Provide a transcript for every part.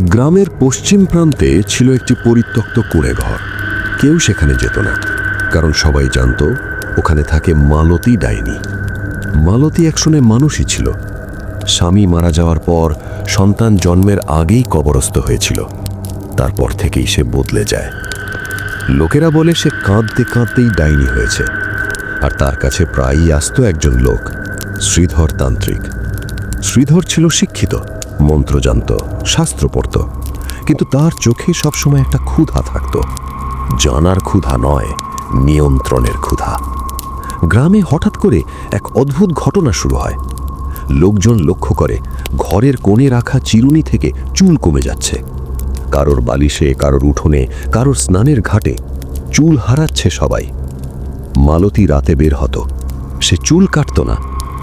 গ্রামের পশ্চিম প্রান্তে ছিল একটি পরিত্যক্ত কুঁড়ে ঘর। কেউ সেখানে যেত না, কারণ সবাই জানতো ওখানে থাকে মালতী ডাইনি। মালতী একশনে মানুষই ছিল। স্বামী মারা যাওয়ার পর সন্তান জন্মের আগেই কবরস্থ হয়েছিল। তারপর থেকেই সে বদলে যায়। লোকেরা বলে সে কাঁদতে কাঁদতেই ডাইনি হয়েছে। আর তার কাছে প্রায়ই আসতো একজন লোক, শ্রীধর তান্ত্রিক। শ্রীধর ছিল শিক্ষিত মন্ত্র জানত শাস্ত্র পড়ত কিন্তু তার চোখে সবসময় একটা ক্ষুধা থাকত। জানার ক্ষুধা নয়, নিয়ন্ত্রণের ক্ষুধা। গ্রামে হঠাৎ করে এক অদ্ভুত ঘটনা শুরু হয়। লোকজন লক্ষ্য করে, ঘরের কোণে রাখা চিরুনি থেকে চুল কমে যাচ্ছে। কারোর বালিশে, কারোর উঠোনে, কারোর স্নানের ঘাটে চুল হারাচ্ছে সবাই। মালতী রাতে বের হতো। সে চুল কাটত না,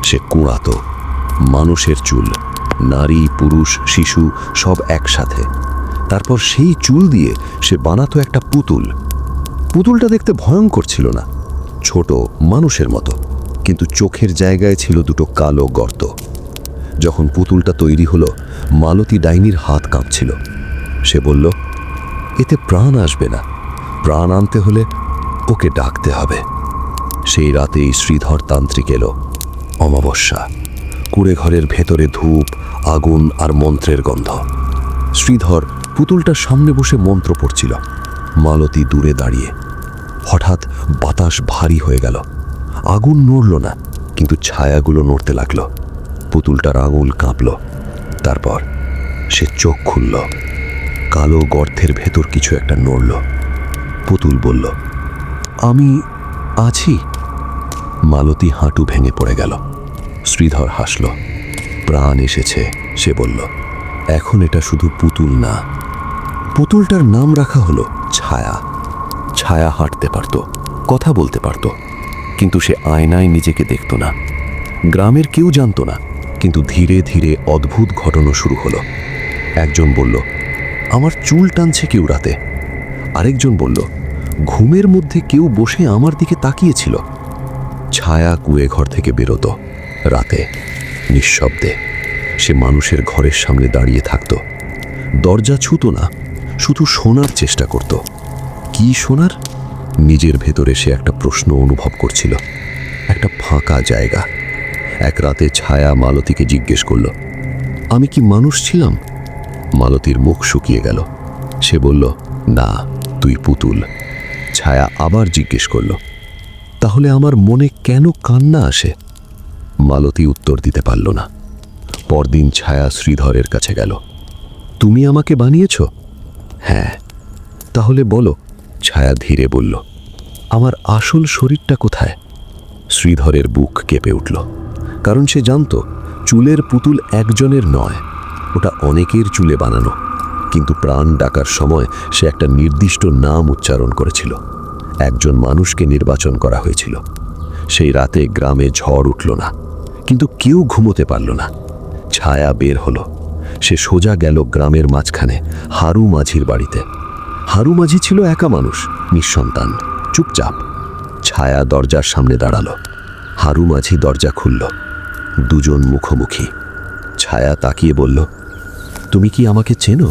সে কুঁড়াতো। মানুষের চুল। নারী, পুরুষ, শিশু সব একসাথে। তারপর সেই চুল দিয়ে সে বানাতো একটা পুতুল। পুতুলটা দেখতে ভয়ঙ্কর ছিল না, ছোট, মানুষের মতো, কিন্তু চোখের জায়গায় ছিল দুটো কালো গর্ত। যখন পুতুলটা তৈরি হলো, মালতী ডাইনির হাত কাঁপছিল। সে বলল, এতে প্রাণ আসবে না। প্রাণ আনতে হলে ওকে ডাকতে হবে। সেই রাতেই শ্রীধর তান্ত্রিক এলো, অমাবস্যা। কুড়ে ঘরের ভেতরে ধূপ, আগুন আর মন্ত্রের গন্ধ। শ্রীধর পুতুলটার সামনে বসে মন্ত্র পড়ছিল। মালতী দূরে দাঁড়িয়ে। হঠাৎ বাতাস ভারী হয়ে গেল। আগুন নড়ল না, কিন্তু ছায়াগুলো নড়তে লাগল। পুতুলটার আঙুল কাঁপল। তারপর সে চোখ খুলল। কালো গর্তের ভেতর কিছু একটা নড়ল। পুতুল বলল, আমি আছি। মালতী হাঁটু ভেঙে পড়ে গেল। শ্রীধর হাসল। প্রাণ এসেছে, সে বলল, এখন এটা শুধু পুতুল না। পুতুলটার নাম রাখা হলো ছায়া। ছায়া হাঁটতে পারত, কথা বলতে পারত, কিন্তু সে আয়নায় নিজেকে দেখত না। গ্রামের কেউ জানতো না, কিন্তু ধীরে ধীরে অদ্ভুত ঘটনা শুরু হলো। একজন বলল, আমার চুল টানছে কেউ রাতে? আরেকজন বলল, ঘুমের মধ্যে কেউ বসে আমার দিকে তাকিয়েছিল। ছায়া কুয়ে ঘর থেকে বেরোতো। রাতে, নিঃশব্দে সে মানুষের ঘরের সামনে দাঁড়িয়ে থাকত। দরজা ছুতো না, শুধু শোনার চেষ্টা করত। কি শোনার? নিজের ভেতরে সে একটা প্রশ্ন অনুভব করছিল। একটা ফাঁকা জায়গা। এক রাতে ছায়া মালতীকে জিজ্ঞেস করল, আমি কি মানুষ ছিলাম? মালতীর মুখ শুকিয়ে গেল। সে বলল, না, তুই পুতুল। ছায়া আবার জিজ্ঞেস করল, তাহলে আমার মনে কেন কান্না আসে? মালতী উত্তর দিতে পারল না। পরদিন ছায়া শ্রীধরের কাছে গেল। তুমি আমাকে বানিয়েছ? হ্যাঁ। তাহলে বলো। ছায়া ধীরে বলল। আমার আসল শরীরটা কোথায়? শ্রীধরের বুক কেঁপে উঠল। কারণ সে জানত, চুলের পুতুল একজনের নয়, ওটা অনেকের চুলে বানানো। কিন্তু প্রাণ ডাকার সময় সে একটা নির্দিষ্ট নাম উচ্চারণ করেছিল। একজন মানুষকে নির্বাচন করা হয়েছিল। সেই রাতে গ্রামে ঝড় উঠল না। কিন্তু কেউ ঘুমোতে পারল না। ছায়া বের হলো। সে সোজা গেল গ্রামের মাঝখানে হারু মাঝির বাড়িতে। হারু মাঝি ছিল একা মানুষ, নিঃসন্তান, চুপচাপ। ছায়া দরজার সামনে দাঁড়াল। হারু মাঝি দরজা খুলল। দুজন মুখোমুখি। ছায়া তাকিয়ে বলল, তুমি কি আমাকে চেনো?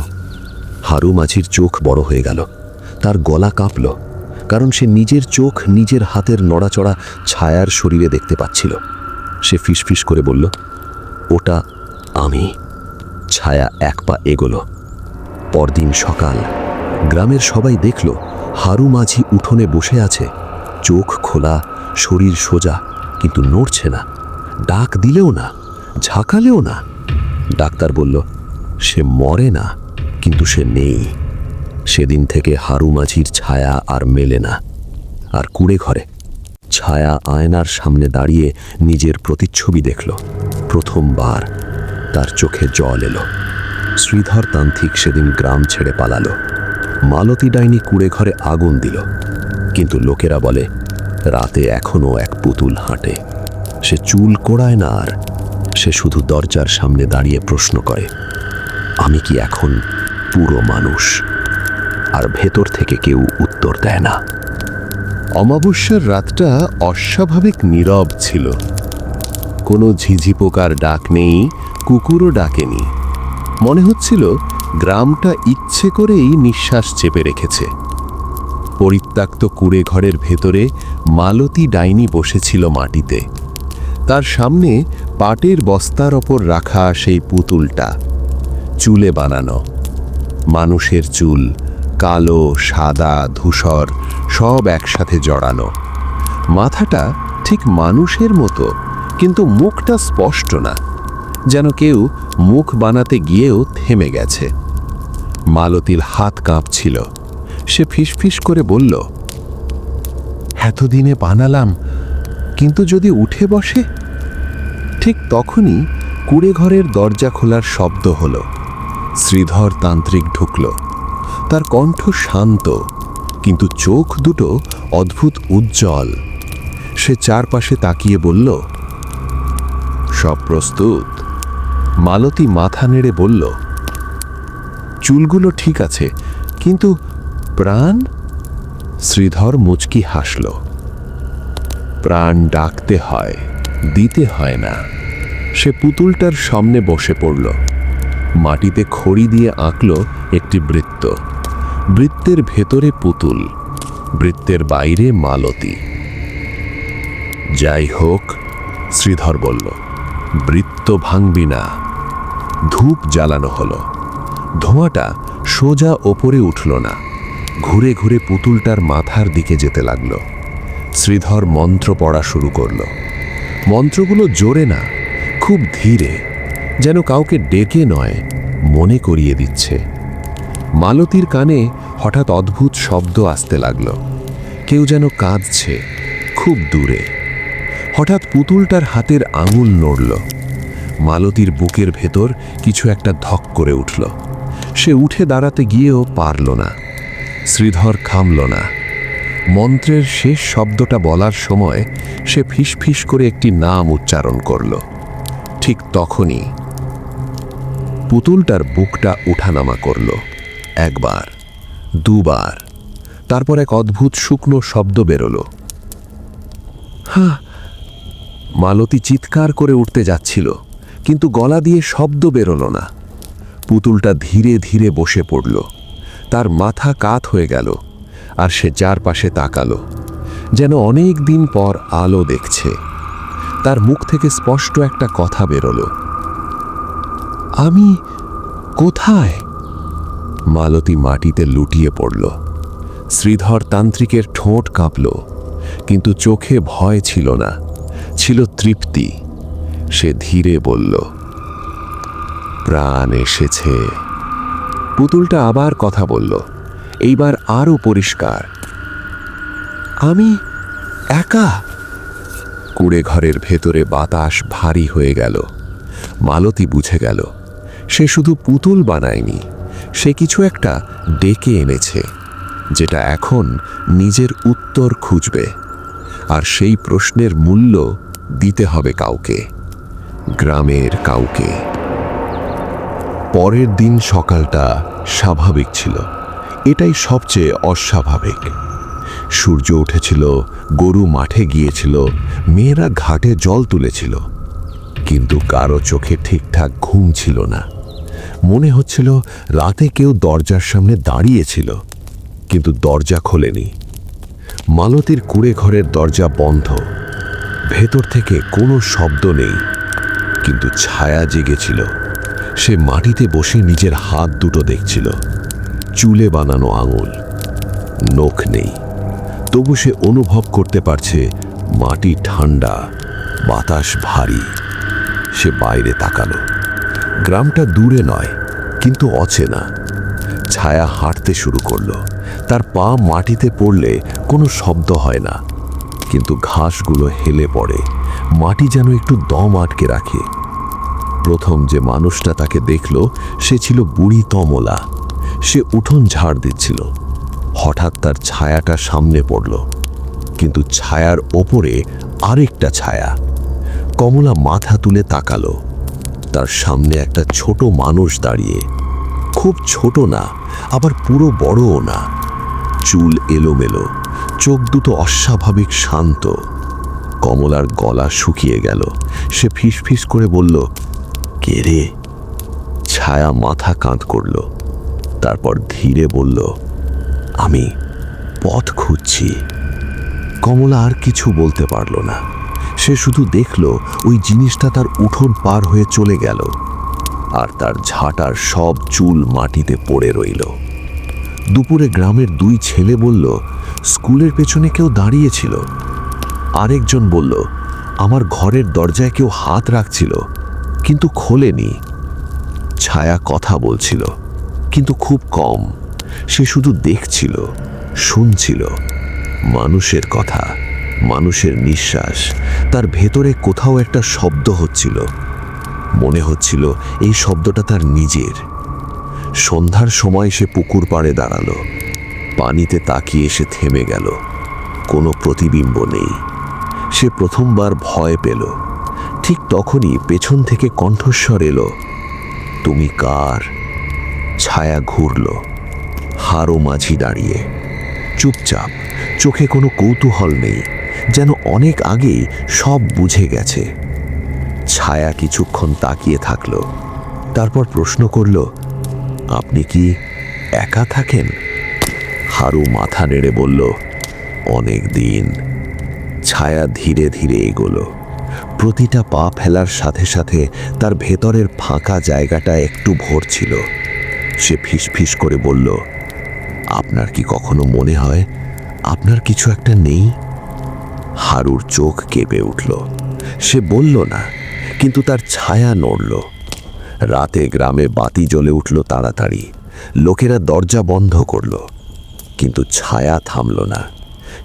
হারু মাঝির চোখ বড় হয়ে গেল। তার গলা কাঁপল, কারণ সে নিজের চোখ নিজের হাতের নড়াচড়া ছায়ার শরীরে দেখতে পাচ্ছিল। সে ফিসফিস করে বলল, ওটা আমি। ছায়া এক পা এগোলো। পরদিন সকাল, গ্রামের সবাই দেখল হারু মাঝি উঠোনে বসে আছে। চোখ খোলা, শরীর সোজা, কিন্তু নড়ছে না। ডাক দিলেও না, ঝাঁকালেও না। ডাক্তার বলল, সে মরে না, কিন্তু সে নেই। সেদিন থেকে হারু মাঝির ছায়া আর মেলে না। আর কুড়ে ঘরে ছায়া আয়নার সামনে দাঁড়িয়ে নিজের প্রতিচ্ছবি দেখল। প্রথমবার তার চোখে জল এলো। শ্রীধর তান্ত্রিক সেদিন গ্রাম ছেড়ে পালালো। মালতী ডাইনি কুড়ে ঘরে আগুন দিল। কিন্তু লোকেরা বলে, রাতে এখনও এক পুতুল হাঁটে। সে চুল কোড়ায় না আর, সে শুধু দরজার সামনে দাঁড়িয়ে প্রশ্ন করে, আমি কি এখন পুরো মানুষ? আর ভেতর থেকে কেউ উত্তর দেয় না। অমাবস্যার রাতটা অস্বাভাবিক নীরব ছিল। কোনো ঝিঝি পোকার ডাক নেই, কুকুরও ডাকেনি। মনে হচ্ছিল গ্রামটা ইচ্ছে করেই নিঃশ্বাস চেপে রেখেছে। পরিত্যক্ত কুড়ে ঘরের ভেতরে মালতী ডাইনি বসেছিল মাটিতে। তার সামনে পাটের বস্তার ওপর রাখা সেই পুতুলটা, চুলে বানানো। মানুষের চুল কালো, সাদা, ধূসর, সব একসাথে জড়ানো। মাথাটা ঠিক মানুষের মতো, কিন্তু মুখটা স্পষ্ট না, যেন কেউ মুখ বানাতে গিয়েও থেমে গেছে। মালতীর হাত কাঁপছিল। সে ফিসফিস করে বলল, এতদিনে বানালাম, কিন্তু যদি উঠে বসে? ঠিক তখনই কুড়ে ঘরের দরজা খোলার শব্দ হলো। শ্রীধর তান্ত্রিক ঢুকল। তার কণ্ঠ শান্ত, কিন্তু চোখ দুটো অদ্ভুত উজ্জ্বল। সে চারপাশে তাকিয়ে বলল, সব প্রস্তুত? মালতী মাথা নেড়ে বলল, চুলগুলো ঠিক আছে, কিন্তু প্রাণ? শ্রীধর মুচকি হাসল, প্রাণ ডাকতে হয়, দিতে হয় না। সে পুতুলটার সামনে বসে পড়ল, মাটিতে খড়ি দিয়ে আঁকল একটি বৃত্ত। বৃত্তের ভেতরে পুতুল, বৃত্তের বাইরে মালতী। যাই হোক, শ্রীধর বলল, বৃত্ত ভাঙবি না। ধূপ জ্বালানো হলো। ধোঁয়াটা সোজা ওপরে উঠল না। ঘুরে ঘুরে পুতুলটার মাথার দিকে যেতে লাগল। শ্রীধর মন্ত্র পড়া শুরু করল। মন্ত্রগুলো জোরে না, খুব ধীরে, যেন কাউকে ডেকে নয়, মনে করিয়ে দিচ্ছে। মালতীর কানে হঠাৎ অদ্ভুত শব্দ আসতে লাগল। কেউ যেন কাঁদছে খুব দূরে। হঠাৎ পুতুলটার হাতের আঙুল নড়ল। মালতীর বুকের ভেতর কিছু একটা ধক করে উঠল। সে উঠে দাঁড়াতে গিয়েও পারল না। শ্রীধর খামল না। মন্ত্রের শেষ শব্দটা বলার সময় সে ফিসফিস করে একটি নাম উচ্চারণ করল। ঠিক তখনই পুতুলটার বুকটা উঠানামা করল। একবার, দুবার, তারপর এক অদ্ভুত শুকনো শব্দ বেরোলো। হ্যাঁ মালতী চিৎকার করে উঠতে যাচ্ছিল, কিন্তু গলা দিয়ে শব্দ বেরোলো না। পুতুলটা ধীরে ধীরে বসে পড়ল। তার মাথা কাত হয়ে গেল, আর সে চারপাশে তাকালো, যেন অনেক দিন পর আলো দেখছে। তার মুখ থেকে স্পষ্ট একটা কথা বেরোলো। আমি কোথায়? মালতী মাটিতে লুটিয়ে পড়ল। শ্রীধর তান্ত্রিকের ঠোঁট কাঁপল, কিন্তু চোখে ভয় ছিল না, ছিল তৃপ্তি। সে ধীরে বলল, প্রাণ এসেছে। পুতুলটা আবার কথা বলল, এইবার আরও পরিষ্কার। আমি একা? কুড়ে ঘরের ভেতরে বাতাস ভারী হয়ে গেল। মালতী বুঝে গেল, সে শুধু পুতুল বানায়নি। সে কিছু একটা ডেকে এনেছে, যেটা এখন নিজের উত্তর খুঁজবে, আর সেই প্রশ্নের মূল্য দিতে হবে কাউকে, গ্রামের কাউকে। পরের দিন সকালটা স্বাভাবিক ছিল, এটাই সবচেয়ে অস্বাভাবিক। সূর্য উঠেছিল, গরু মাঠে গিয়েছিল, মেয়েরা ঘাটে জল তুলেছিল, কিন্তু কারও চোখে ঠিকঠাক ঘুম ছিল না। মনে হচ্ছিল রাতে কেউ দরজার সামনে দাঁড়িয়েছিল, কিন্তু দরজা খোলেনি। মালতীর কুড়ে ঘরের দরজা বন্ধ। ভেতর থেকে কোনো শব্দ নেই, কিন্তু ছায়া জেগেছিল। সে মাটিতে বসে নিজের হাত দুটো দেখছিল। চুলে বানানো আঙুল। নখ নেই। তবু সে অনুভব করতে পারছে, মাটি ঠান্ডা, বাতাস ভারী। সে বাইরে তাকালো। গ্রামটা দূরে নয়, কিন্তু অচেনা। ছায়া হাঁটতে শুরু করল। তার পা মাটিতে পড়লে কোনো শব্দ হয় না, কিন্তু ঘাসগুলো হেলে পড়ে। মাটি যেন একটু দম আটকে রাখে। প্রথম যে মানুষটা তাকে দেখল, সে ছিল বুড়ি তমলা। সে উঠোন ঝাড় দিচ্ছিল। হঠাৎ তার ছায়াটা সামনে পড়ল, কিন্তু ছায়ার ওপরে আরেকটা ছায়া। কমলা মাথা তুলে তাকালো। তার সামনে একটা ছোট মানুষ দাঁড়িয়ে। খুব ছোট না, আবার পুরো বড়ও না। চুল এলোমেলো, চোখ দুটো অস্বাভাবিক শান্ত। কমলার গলা শুকিয়ে গেল। সে ফিসফিস করে বলল, কে রে? ছায়া মাথা কাঁধ করল। তারপর ধীরে বলল, আমি পথ খুঁজছি। কমলা আর কিছু বলতে পারল না। সে শুধু দেখল ওই জিনিসটা তার উঠোন পার হয়ে চলে গেল আর তার ঝাঁটার সব চুল মাটিতে পড়ে রইল। দুপুরে গ্রামের দুই ছেলে বলল, স্কুলের পেছনে কেউ দাঁড়িয়েছিল আরেকজন বলল, আমার ঘরের দরজায় কেউ হাত রাখছিল, কিন্তু খোলেনি। ছায়া কথা বলছিল, কিন্তু খুব কম। সে শুধু দেখছিল, শুনছিল। মানুষের কথা। মানুষের নিঃশ্বাস। তার ভেতরে কোথাও একটা শব্দ হচ্ছিল। মনে হচ্ছিল এই শব্দটা তার নিজের। সন্ধ্যার সময় সে পুকুর পাড়ে দাঁড়াল। পানিতে তাকিয়ে সে থেমে গেল। কোনো প্রতিবিম্ব নেই। সে প্রথমবার ভয় পেল। ঠিক তখনই পেছন থেকে কণ্ঠস্বর এলো, তুমি কার? ছায়া ঘুরল হারো মাঝি দাঁড়িয়ে। চুপচাপ, চোখে কোনো কৌতূহল নেই। যেন অনেক আগেই সব বুঝে গেছে। ছায়া কিছুক্ষণ তাকিয়ে থাকল, তারপর প্রশ্ন করল, আপনি কি একা থাকেন? হারু মাথা নেড়ে বলল, অনেক দিন। ছায়া ধীরে ধীরে এগোলো। প্রতিটা পা ফেলার সাথে সাথে তার ভেতরের ফাঁকা জায়গাটা একটু ভরছিল সে ফিসফিস করে বলল, আপনার কি কখনো মনে হয় আপনার কিছু একটা নেই? হারুর চোখ কেঁপে উঠল। সে বলল না, কিন্তু তার ছায়া নড়ল। রাতে গ্রামে বাতি জ্বলে উঠল তাড়াতাড়ি। লোকেরা দরজা বন্ধ করল, কিন্তু ছায়া থামল না।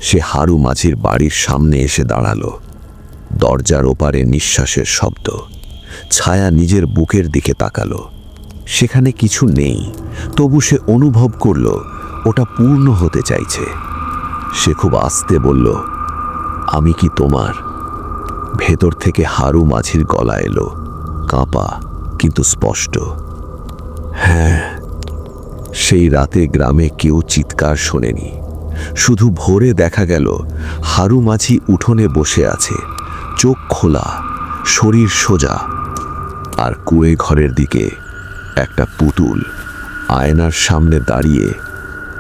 সে হারু মাঝির বাড়ির সামনে এসে দাঁড়াল। দরজার ওপারে নিঃশ্বাসের শব্দ। ছায়া নিজের বুকের দিকে তাকালো। সেখানে কিছু নেই, তবু সে অনুভব করল, ওটা পূর্ণ হতে চাইছে। সে খুব আস্তে বলল আমি কি তোমার? ভেতর থেকে হারু মাঝির গলা এলো, কাঁপা, কিন্তু স্পষ্ট। হ্যাঁ সেই রাতে গ্রামে কেউ চিৎকার শোনেনি। শুধু ভোরে দেখা গেল, হারু মাঝি উঠোনে বসে আছে, চোখ খোলা, শরীর সোজা। আর কুয়ে ঘরের দিকে একটা পুতুল আয়নার সামনে দাঁড়িয়ে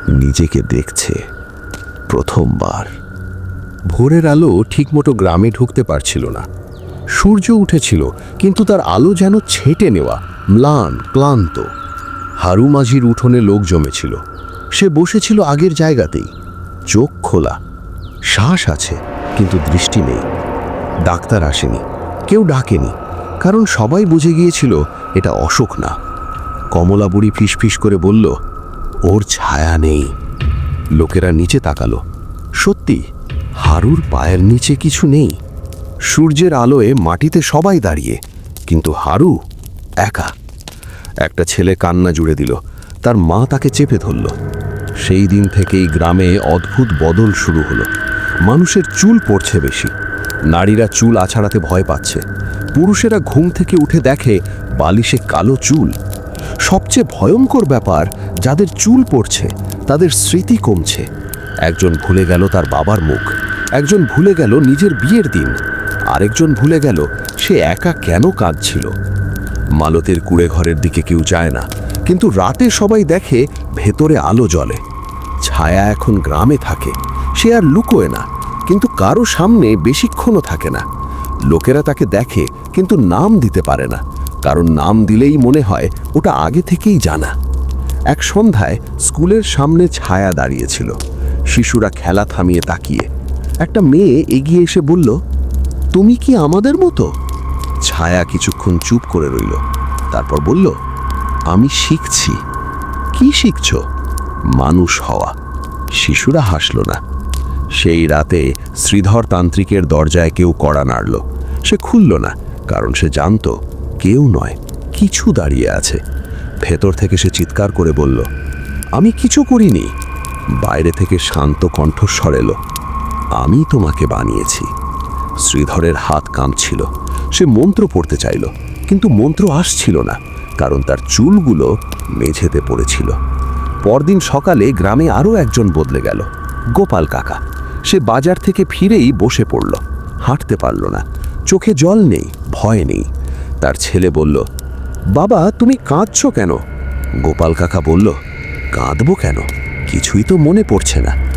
নিজেকে দেখছে প্রথমবার। ভোরের আলো ঠিকমতো গ্রামে ঢুকতে পারছিল না। সূর্য উঠেছিল, কিন্তু তার আলো যেন ছেটে নেওয়া, ম্লান, ক্লান্ত। হারু মাঝির উঠোনে লোক জমেছিল। সে বসেছিল আগের জায়গাতেই। চোখ খোলা। শ্বাস আছে, কিন্তু দৃষ্টি নেই। ডাক্তার আসেনি। কেউ ডাকেনি, কারণ সবাই বুঝে গিয়েছিল এটা অসুখ না। কমলা বুড়ি ফিসফিস করে বলল, ওর ছায়া নেই। লোকেরা নিচে তাকালো। সত্যি হারুর পায়ের নিচে কিছু নেই। সূর্যের আলোয় মাটিতে সবাই দাঁড়িয়ে, কিন্তু হারু একা। একটা ছেলে কান্না জুড়ে দিল। তার মা তাকে চেপে ধরল। সেই দিন থেকেই গ্রামে অদ্ভুত বদল শুরু হলো। মানুষের চুল পড়ছে বেশি। নারীরা চুল আছাড়াতে ভয় পাচ্ছে। পুরুষেরা ঘুম থেকে উঠে দেখে বালিশে কালো চুল। সবচেয়ে ভয়ঙ্কর ব্যাপার, যাদের চুল পড়ছে, তাদের স্মৃতি কমছে। একজন ভুলে গেল তার বাবার মুখ। একজন ভুলে গেল নিজের বিয়ের দিন। আরেকজন ভুলে গেল সে একা কেন কাঁদছিল। মালতের কুড়ে ঘরের দিকে কেউ যায় না, কিন্তু রাতে সবাই দেখে ভেতরে আলো জ্বলে। ছায়া এখন গ্রামে থাকে, সে আর লুকোয় না, কিন্তু কারও সামনে বেশিক্ষণও থাকে না। লোকেরা তাকে দেখে, কিন্তু নাম দিতে পারে না, কারণ নাম দিলেই মনে হয় ওটা আগে থেকেই জানা। এক সন্ধ্যায় স্কুলের সামনে ছায়া দাঁড়িয়েছিল, শিশুরা খেলা থামিয়ে তাকিয়ে। একটা মেয়ে এগিয়ে এসে বলল, তুমি কি আমাদের মতো? ছায়া কিছুক্ষণ চুপ করে রইল, তারপর বলল, আমি শিখছি। কি শিখছ? মানুষ হওয়া। শিশুরা হাসল না। সেই রাতে শ্রীধর তান্ত্রিকের দরজায় কেউ কড়া নাড়ল। সে খুলল না, কারণ সে জানত কেউ নয়, কিছু দাঁড়িয়ে আছে। ভেতর থেকে সে চিৎকার করে বলল, আমি কিছু করিনি। বাইরে থেকে শান্ত কণ্ঠস্বর এলো। আমি তোমাকে বানিয়েছি। শ্রীধরের হাত কাঁপছিল। সে মন্ত্র পড়তে চাইল, কিন্তু মন্ত্র আসছিল না, কারণ তার চুলগুলো মেঝেতে পড়েছিল। পরদিন সকালে গ্রামে আরও একজন বদলে গেল, গোপাল কাকা। সে বাজার থেকে ফিরেই বসে পড়ল, হাঁটতে পারল না। চোখে জল নেই, ভয় নেই। তার ছেলে বলল, বাবা, তুমি কাঁদছ কেন? গোপাল কাকা বলল, কাঁদবো কেন? কিছুই তো মনে পড়ছে না।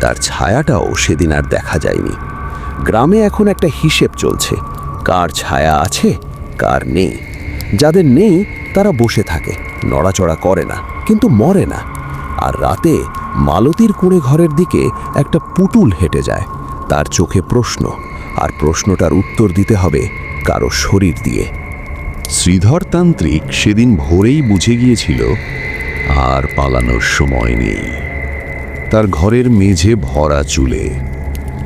তার ছায়াটাও সেদিন আর দেখা যায়নি। গ্রামে এখন একটা হিসেব চলছে। কার ছায়া আছে, কার নেই। যাদের নেই, তারা বসে থাকে, নড়াচড়া করে না, কিন্তু মরে না। আর রাতে মালতীর কুঁড়ে ঘরের দিকে একটা পুতুল হেঁটে যায়। তার চোখে প্রশ্ন, আর প্রশ্নটার উত্তর দিতে হবে কারও শরীর দিয়ে। শ্রীধর তান্ত্রিক সেদিন ভোরেই বুঝে গিয়েছিল, আর পালানোর সময় নেই। তার ঘরের মেঝে ভরা চুলে,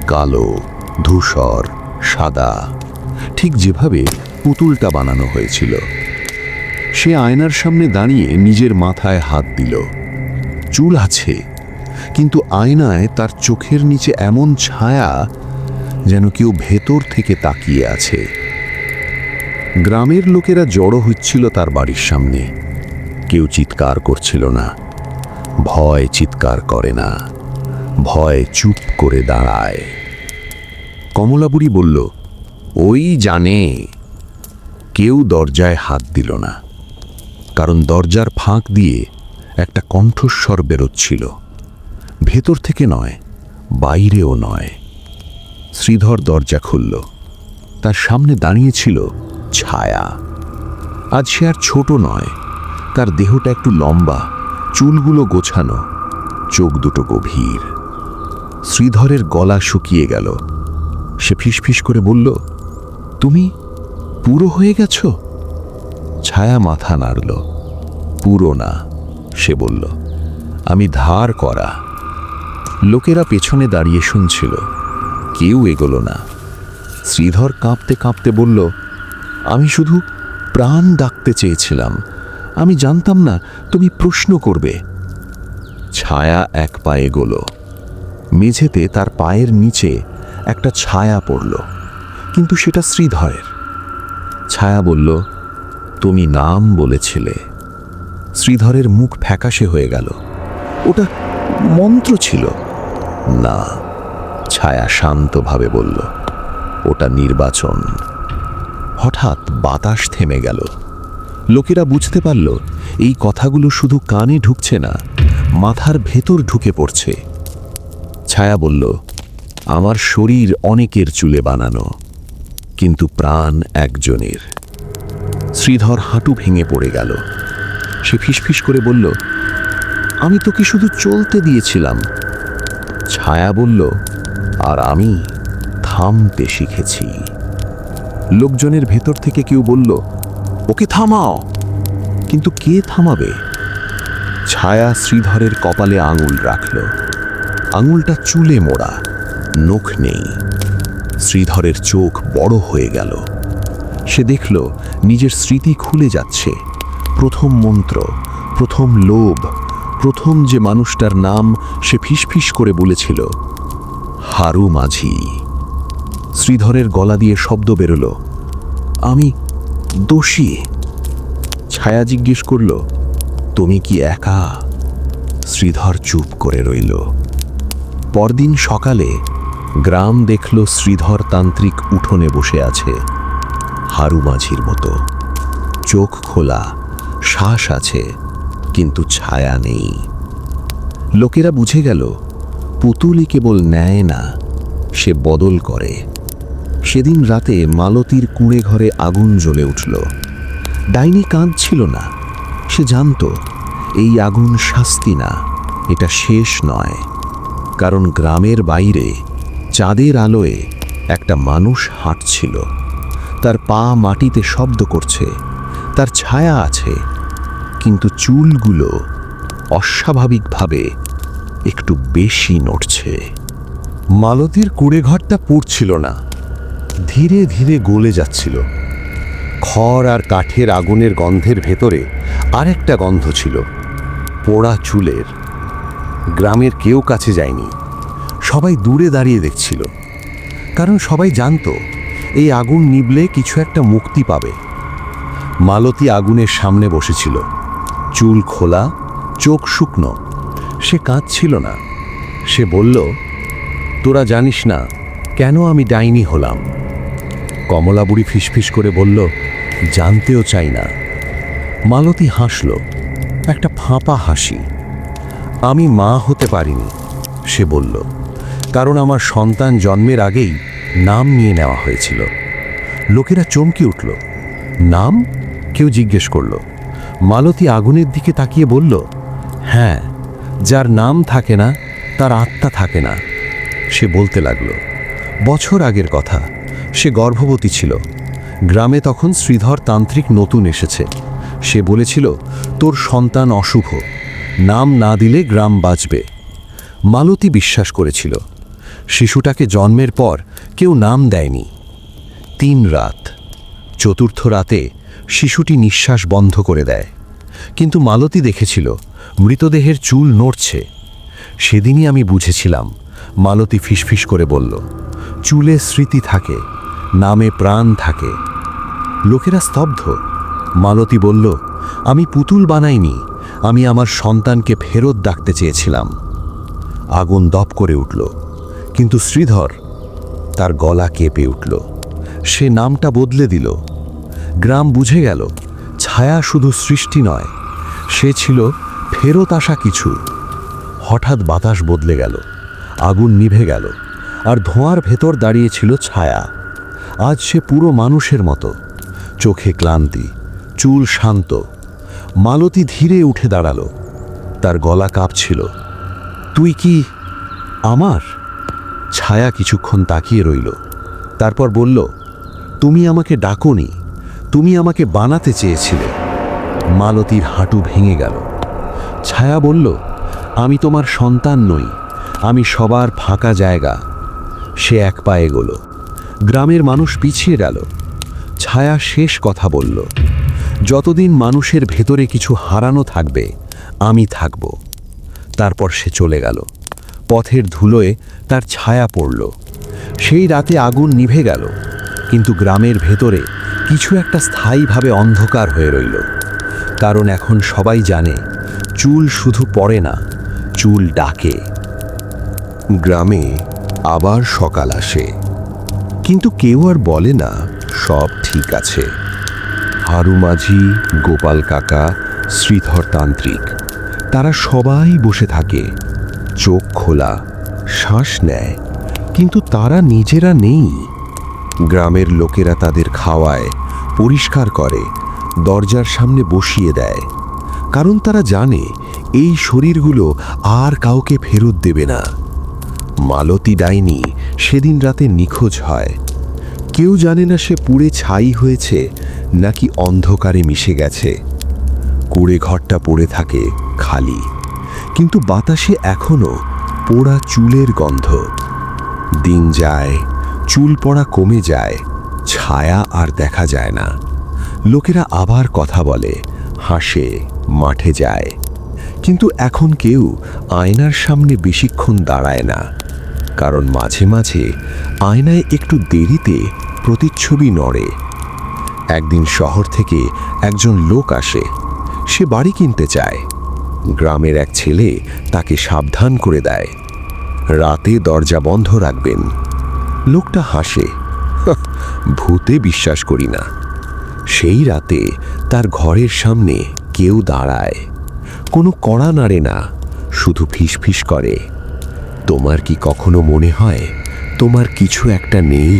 কালো, ধূসর, সাদা, ঠিক যেভাবে পুতুলটা বানানো হয়েছিল। সে আয়নার সামনে দাঁড়িয়ে নিজের মাথায় হাত দিল। চুল আছে, কিন্তু আয়নায় তার চোখের নিচে এমন ছায়া যেন কেউ ভেতর থেকে তাকিয়ে আছে। গ্রামের লোকেরা জড়ো হচ্ছিল তার বাড়ির সামনে। কেউ চিৎকার করছিল না। ভয় চিৎকার করে না। ভয় চুপ করে দাঁড়ায়। কমলাবুড়ি বলল, ওই জানে। কেউ দরজায় হাত দিল না। কারণ দরজার ফাঁক দিয়ে একটা কণ্ঠস্বর বেরোচ্ছিল। ভেতর থেকে নয়, বাইরেও নয়। শ্রীধর দরজা খুলল। তার সামনে দাঁড়িয়েছিল ছায়া। আজ সে আর ছোট নয়, তার দেহটা একটু লম্বা। চুলগুলো গোছানো, চোখ দুটো গভীর। শ্রীধরের গলা শুকিয়ে গেল। সে ফিসফিস করে বলল, তুমি পুরো হয়ে গেছ? ছায়া মাথা নাড়ল। পুরো না, সে বলল। আমি ধার করা। লোকেরা পেছনে দাঁড়িয়ে শুনছিল। কেউ এগোলো না। শ্রীধর কাঁপতে কাঁপতে বলল, আমি শুধু প্রাণ ডাকতে চেয়েছিলাম। আমি জানতাম না তুমি প্রশ্ন করবে। ছায়া এক পায়ে গোলো। মেঝেতে তার পায়ের নিচে একটা ছায়া পড়ল, কিন্তু সেটা শ্রীধরের। ছায়া বলল, তুমি নাম বলেছিলে। শ্রীধরের মুখ ফ্যাকাশে হয়ে গেল। ওটা মন্ত্র ছিল। না, ছায়া শান্তভাবে বলল, ওটা নির্বাচন। হঠাৎ বাতাস থেমে গেল। লোকেরা বুঝতে পারল, এই কথাগুলো শুধু কানে ঢুকছে না, মাথার ভেতর ঢুকে পড়ছে। ছায়া বলল, আমার শরীর অনেকের চুলে বানানো, কিন্তু প্রাণ একজনের। শ্রীধর হাঁটু ভেঙে পড়ে গেল। সে ফিসফিস করে বলল, আমি তোকে শুধু চলতে দিয়েছিলাম। ছায়া বলল, আর আমি থামতে শিখেছি। লোকজনের ভেতর থেকে কেউ বলল ওকে থামাও। কিন্তু কে থামাবে? ছায়া শ্রীধরের কপালে আঙুল রাখল। আঙুলটা চুলে মোড়া, নখ নেই। শ্রীধরের চোখ বড় হয়ে গেল। সে দেখল নিজের স্মৃতি খুলে যাচ্ছে। প্রথম মন্ত্র, প্রথম লোভ, প্রথম যে মানুষটার নাম সে ফিসফিস করে বলেছিল, হারু মাঝি। শ্রীধরের গলা দিয়ে শব্দ বেরোল, আমি দোষী। ছায়া জিজ্ঞেস করল, তুমি কি একা? শ্রীধর চুপ করে রইল। পরদিন সকালে গ্রাম দেখল শ্রীধর তান্ত্রিক উঠোনে বসে আছে, হারু মাঝির মতো। চোখ খোলা, শ্বাস আছে, কিন্তু ছায়া নেই। লোকেরা বুঝে গেল পুতুলি কেবল নেয় না, সে বদল করে। সেদিন রাতে মালতীর কুঁড়ে ঘরে আগুন জ্বলে উঠল। ডাইনি কাঁদছিল না। সে জানত, এই আগুন শাস্তি না, এটা শেষ নয়। কারণ গ্রামের বাইরে, চাঁদের আলোয় একটা মানুষ হাঁটছিল। তার পা মাটিতে শব্দ করছে, তার ছায়া আছে, কিন্তু চুলগুলো অস্বাভাবিকভাবে একটু বেশি নড়ছে। মালতীর কুড়ে ঘরটা পুড়ছিল না। ধীরে ধীরে গলে যাচ্ছিল। খড় আর কাঠের আগুনের গন্ধের ভেতরে আরেকটা গন্ধ ছিল, পোড়া চুলের। গ্রামের কেউ কাছে যায়নি, সবাই দূরে দাঁড়িয়ে দেখছিল, কারণ সবাই জানতো এই আগুন নিবলে কিছু একটা মুক্তি পাবে। মালতী আগুনের সামনে বসেছিল, চুল খোলা, চোখ শুকনো, সে কাঁদছিল না। সে বলল, তোরা জানিস না, কেন আমি ডাইনি হলাম? কমলা বুড়ি ফিসফিস করে বলল, জানতেও চাই না। মালতী হাসল, একটা ফাঁপা হাসি। আমি মা হতে পারিনি, সে বলল, কারণ আমার সন্তান জন্মের আগেই নাম নিয়ে নেওয়া হয়েছিল। লোকেরা চমকে উঠল, নাম? কেউ জিজ্ঞেস করল। মালতী আগুনের দিকে তাকিয়ে বলল হ্যাঁ যার নাম থাকে না, তার আত্মা থাকে না। সে বলতে লাগল, বছর আগের কথা। সে গর্ভবতী ছিল। গ্রামে তখন শ্রীধর তান্ত্রিক নতুন এসেছে। সে বলেছিল, তোর সন্তান অশুভ। নাম না দিলে গ্রাম বাঁচবে। মালতী বিশ্বাস করেছিল। শিশুটাকে জন্মের পর কেউ নাম দেয়নি। তিন রাত। চতুর্থ রাতে শিশুটি নিঃশ্বাস বন্ধ করে দেয়। কিন্তু মালতী দেখেছিল, মৃতদেহের চুল নড়ছে। সেদিনই আমি বুঝেছিলাম, মালতী ফিসফিস করে বলল, চুলে স্মৃতি থাকে। নামে প্রাণ থাকে। লোকেরা স্তব্ধ। মালতী বলল, আমি পুতুল বানাইনি, আমি আমার সন্তানকে ফেরত ডাকতে চেয়েছিলাম। আগুন দপ করে উঠল। কিন্তু শ্রীধর তার গলা কেঁপে উঠল। সে নামটা বদলে দিল। গ্রাম বুঝে গেল, ছায়া শুধু সৃষ্টি নয়, সে ছিল ফেরত আসা কিছু। হঠাৎ বাতাস বদলে গেল, আগুন নিভে গেল, আর ধোঁয়ার ভেতর দাঁড়িয়েছিল ছায়া। আজ সে পুরো মানুষের মতো। চোখে ক্লান্তি, চুল শান্ত, মালতী ধীরে উঠে দাঁড়াল। তার গলা কাঁপছিল। তুই কি আমার? ছায়া কিছুক্ষণ তাকিয়ে রইল। তারপর বলল, তুমি আমাকে ডাকোনি, তুমি আমাকে বানাতে চেয়েছিলে। মালতীর হাঁটু ভেঙে গেল। ছায়া বলল, আমি তোমার সন্তান নই, আমি সবার ফাঁকা জায়গা। সে এক পায়ে গেল গ্রামের মানুষ পিছিয়ে গেল। ছায়া শেষ কথা বলল, যতদিন মানুষের ভেতরে কিছু হারানো থাকবে, আমি থাকব। তারপর সে চলে গেল। পথের ধুলোয় তার ছায়া পড়ল। সেই রাতে আগুন নিভে গেল, কিন্তু গ্রামের ভেতরে কিছু একটা স্থায়ীভাবে অন্ধকার হয়ে রইল। কারণ এখন সবাই জানে, চুল শুধু পড়ে না, চুল ডাকে। গ্রামে আবার সকাল আসে। কিন্তু কেউ আর বলে না, সব ঠিক আছে। হারু মাঝি, গোপাল কাকা, শ্রীধর তান্ত্রিক, তারা সবাই বসে থাকে, চোখ খোলা, শ্বাস নেয়, কিন্তু তারা নিজেরা নেই। গ্রামের লোকেরা তাদের খাওয়ায়, পরিষ্কার করে, দরজার সামনে বসিয়ে দেয়। কারণ তারা জানে, এই শরীরগুলো আর কাউকে ফেরত দেবে না। মালতী ডাইনি সেদিন রাতে নিখোঁজ হয়। কেউ জানে না সে পুড়ে ছাই হয়েছে, নাকি অন্ধকারে মিশে গেছে। কুড়ে ঘরটা পড়ে থাকে খালি। কিন্তু বাতাসে এখনও পোড়া চুলের গন্ধ। দিন যায়, চুল পড়া কমে যায়, ছায়া আর দেখা যায় না। লোকেরা আবার কথা বলে, হাসে, মাঠে যায়। কিন্তু এখন কেউ আয়নার সামনে বেশিক্ষণ দাঁড়ায় না। কারণ মাঝে মাঝে আয়নায় একটু দেরিতে প্রতিচ্ছবি নড়ে। একদিন শহর থেকে একজন লোক আসে। সে বাড়ি কিনতে চায়। গ্রামের এক ছেলে তাকে সাবধান করে দেয়। রাতে দরজা বন্ধ রাখবেন। লোকটা হাসে। ভূতে বিশ্বাস করি না। সেই রাতে তার ঘরের সামনে কেউ দাঁড়ায়। কোনো কড়া নাড়ে না, শুধু ফিসফিস করে। তোমার কি কখনো মনে হয় তোমার কিছু একটা নেই?